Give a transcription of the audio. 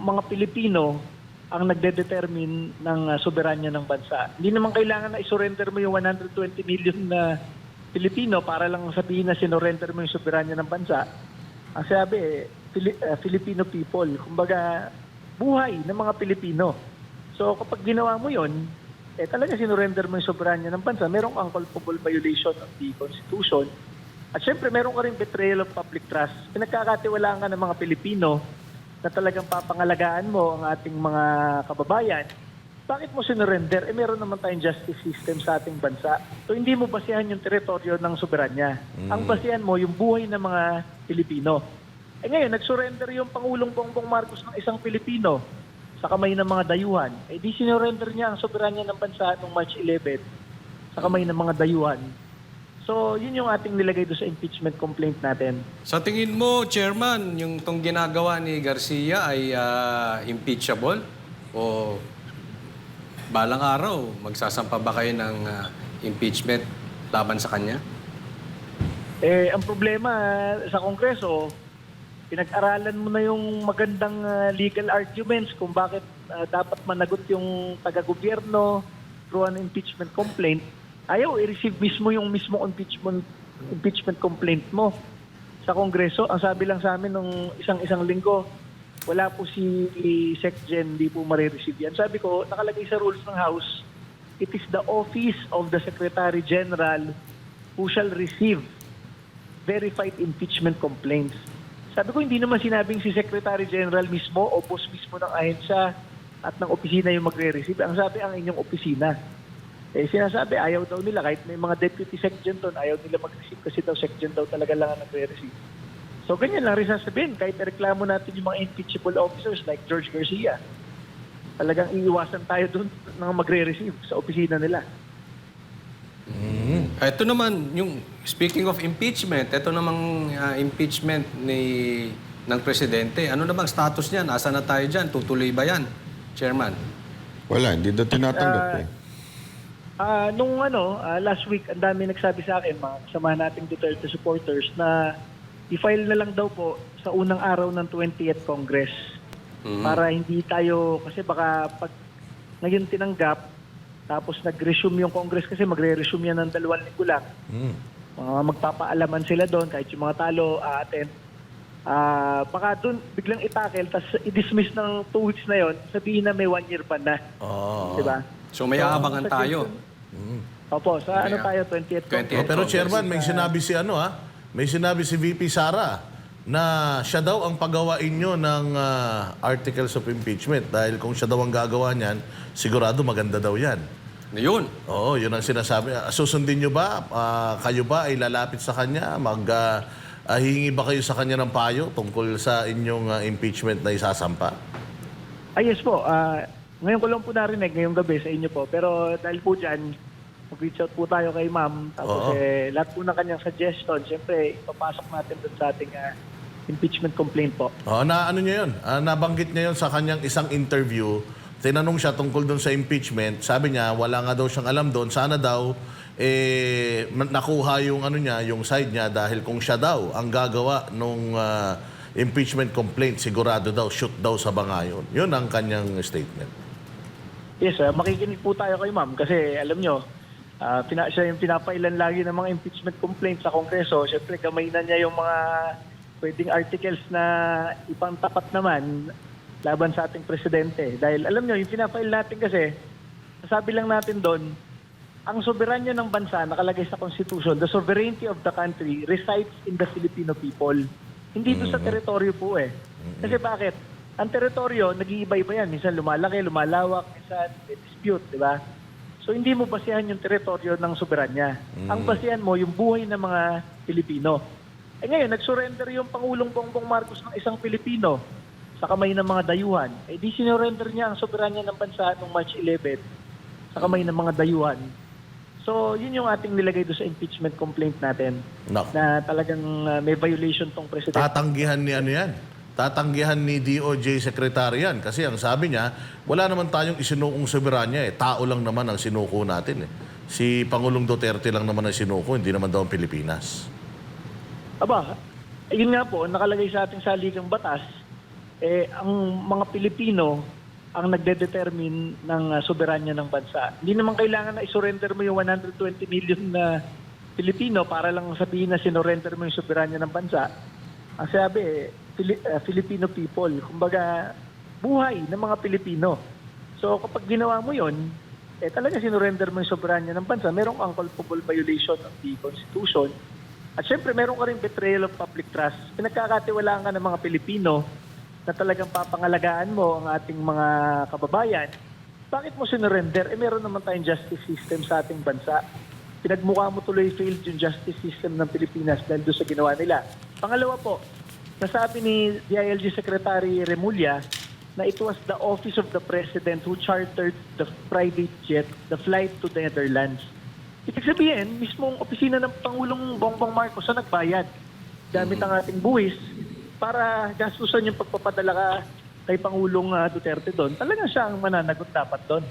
mga Pilipino ang nagde-determine ng uh, soberanya ng bansa. Hindi naman kailangan na isurrender mo yung 120 million na Pilipino para lang sabihin na sinorrender mo yung soberanya ng bansa. Ang sabi, Fili- uh, Filipino people, kumbaga buhay ng mga Pilipino. So kapag ginawa mo yon, eh talaga sinurrender mo yung soberanya ng bansa, meron kang culpable violation of the Constitution. At syempre, meron ka rin betrayal of public trust. Pinagkakatiwalaan ka ng mga Pilipino na talagang papangalagaan mo ang ating mga kababayan. Bakit mo sinurrender? Eh meron naman tayong justice system sa ating bansa. So hindi mo basihan yung teritoryo ng soberanya. Ang basihan mo yung buhay ng mga Pilipino. Eh ngayon, nag-surrender yung Pangulong Bongbong Marcos ng isang Pilipino sa kamay ng mga dayuhan. Eh di sinurrender niya ang soberanya ng bansa noong March 11 sa kamay ng mga dayuhan. So, yun yung ating nilagay doon sa impeachment complaint natin. Sa tingin mo, Chairman, yung tong ginagawa ni Garcia ay ah, impeachable? O balang araw, magsasampa ba kayo ng ah, impeachment laban sa kanya? Eh, ang problema sa Kongreso, pinag-aralan mo na yung magandang ah, legal arguments kung bakit ah, dapat managot yung taga-gobyerno through an impeachment complaint. Ayaw i-receive mismo yung mismo impeachment impeachment complaint mo sa Kongreso. Ang sabi lang sa amin nung isang-isang linggo, wala po si SecGen, di po marireceive yan. Sabi ko, nakalagay sa rules ng House, it is the office of the Secretary General who shall receive verified impeachment complaints. Sabi ko, hindi naman sinabing si Secretary General mismo o boss mismo ng ahensya at ng opisina yung magre-receive. Ang sabi, ang inyong opisina. Eh, sinasabi, ayaw daw nila, kahit may mga deputy secgen doon, ayaw nila mag-receive kasi daw secgen daw talaga lang ang nagre-receive. So, ganyan lang rin sasabihin. Kahit reklamo natin yung mga impeachable officers like George Garcia, talagang iiwasan tayo doon ng magre-receive sa opisina nila. Ito naman, yung speaking of impeachment, ito namang ah, impeachment ni ng presidente. Ano namang status niya? Nasa na tayo dyan? Tutuloy ba yan, Chairman? Wala, hindi daw tinatanggap Ah, eh. Ah, nung ano, ah, last week, ang dami nagsabi sa akin, mga kasama nating Duterte supporters, na i-file na lang daw po sa unang araw ng 20th Congress. Mhm. Para hindi tayo, kasi baka pag ngayon tinanggap, tapos nag-resume yung Congress kasi magre-resume yan ng dalawang linggo lang. Mm. Mga magpapaalaman sila doon, kahit yung mga talo, a-attend. Ah, baka doon biglang itakel, tapos i-dismiss ng two weeks na yon sabihin na may one year pa na. Oo. Di ba? So may aabangan sa tayo. Opo, sa ano tayo, 20th 20th. Congress. Oh, pero chairman, may sinabi si ano ha? May sinabi si VP Sara na siya daw ang pagawain nyo ng ah, articles of impeachment dahil kung siya daw ang gagawa niyan, sigurado maganda daw yan. Yun. Oo, yun ang sinasabi. Ah, Susundin nyo ba? Ah, kayo ba ay lalapit sa kanya? Mag, ah, ah, hihingi ba kayo sa kanya ng payo tungkol sa inyong ah, impeachment na isasampa? Ah, yes po. Ah, ngayon ko lang po narinig, ngayong gabi sa inyo po. Pero dahil po dyan, mag-reach out po tayo kay ma'am. Tapos Oo. eh, lahat po ng kanyang suggestion, siyempre, ipapasok natin doon sa ating ah, impeachment complaint po. Oo, na ano niya yun? Ah, nabanggit niya yun sa kanyang isang interview. Tinanong siya tungkol doon sa impeachment. Sabi niya, wala nga daw siyang alam doon. Sana daw eh, nakuha yung ano niya, yung side niya dahil kung siya daw ang gagawa nung ah, impeachment complaint, sigurado daw, shoot daw sa bangayon. Yun ang kanyang statement. Yes, ah, makikinig po tayo kay ma'am kasi alam nyo, ah, pina, siya yung pinapailan lagi ng mga impeachment complaints sa Kongreso. Siyempre, gamay na niya yung mga pwedeng articles na ipantapat naman laban sa ating presidente. Dahil alam nyo, yung pinapail natin kasi, sabi lang natin doon, ang soberanya ng bansa nakalagay sa Constitution, the sovereignty of the country resides in the Filipino people. Hindi doon sa teritoryo po eh. Kasi bakit? Ang teritoryo, nag-iiba-iba yan. Minsan lumalaki, lumalawak, minsan may dispute, di ba? So hindi mo basihan yung teritoryo ng soberanya. Ang basihan mo yung buhay ng mga Pilipino. Eh ngayon, nag-surrender yung Pangulong Bongbong Marcos ng isang Pilipino sa kamay ng mga dayuhan. Eh di sinurrender niya ang soberanya ng bansa noong March 11 sa kamay ng mga dayuhan. So, yun yung ating nilagay doon sa impeachment complaint natin Nako. na talagang uh, may violation tong presidente. Tatanggihan ni ano yan? Tatanggihan ni DOJ Secretary yan. Kasi ang sabi niya, wala naman tayong isinukong soberanya eh. Tao lang naman ang sinuko natin eh. Si Pangulong Duterte lang naman ang sinuko, hindi naman daw ang Pilipinas. Aba, yun nga po, nakalagay sa ating saligang batas eh, ang mga Pilipino ang nagde-determine ng uh, soberanya ng bansa. Hindi naman kailangan na isurrender mo yung 120 million na Pilipino para lang sabihin na sinorrender mo yung soberanya ng bansa. Ang sabi, eh, Fili- uh, Filipino people, kumbaga buhay ng mga Pilipino. So kapag ginawa mo yon, eh talaga sinorrender mo yung soberanya ng bansa, merong unculpable violation of the Constitution. At syempre, meron ka rin betrayal of public trust. Pinagkakatiwalaan ka ng mga Pilipino na talagang papangalagaan mo ang ating mga kababayan. Bakit mo sinorrender? Eh meron naman tayong justice system sa ating bansa. Pinagmukha mo tuloy failed yung justice system ng Pilipinas dahil doon sa ginawa nila. Pangalawa po, nasabi ni DILG Secretary Remulla na it was the office of the President who chartered the private jet, the flight to the Netherlands. Ibig sabihin, mismong opisina ng Pangulong Bongbong Marcos ang nagbayad gamit ang ating buwis para gastusan yung pagpapadala ka kay Pangulong ah, Duterte doon. Talaga siya ang mananagot dapat doon.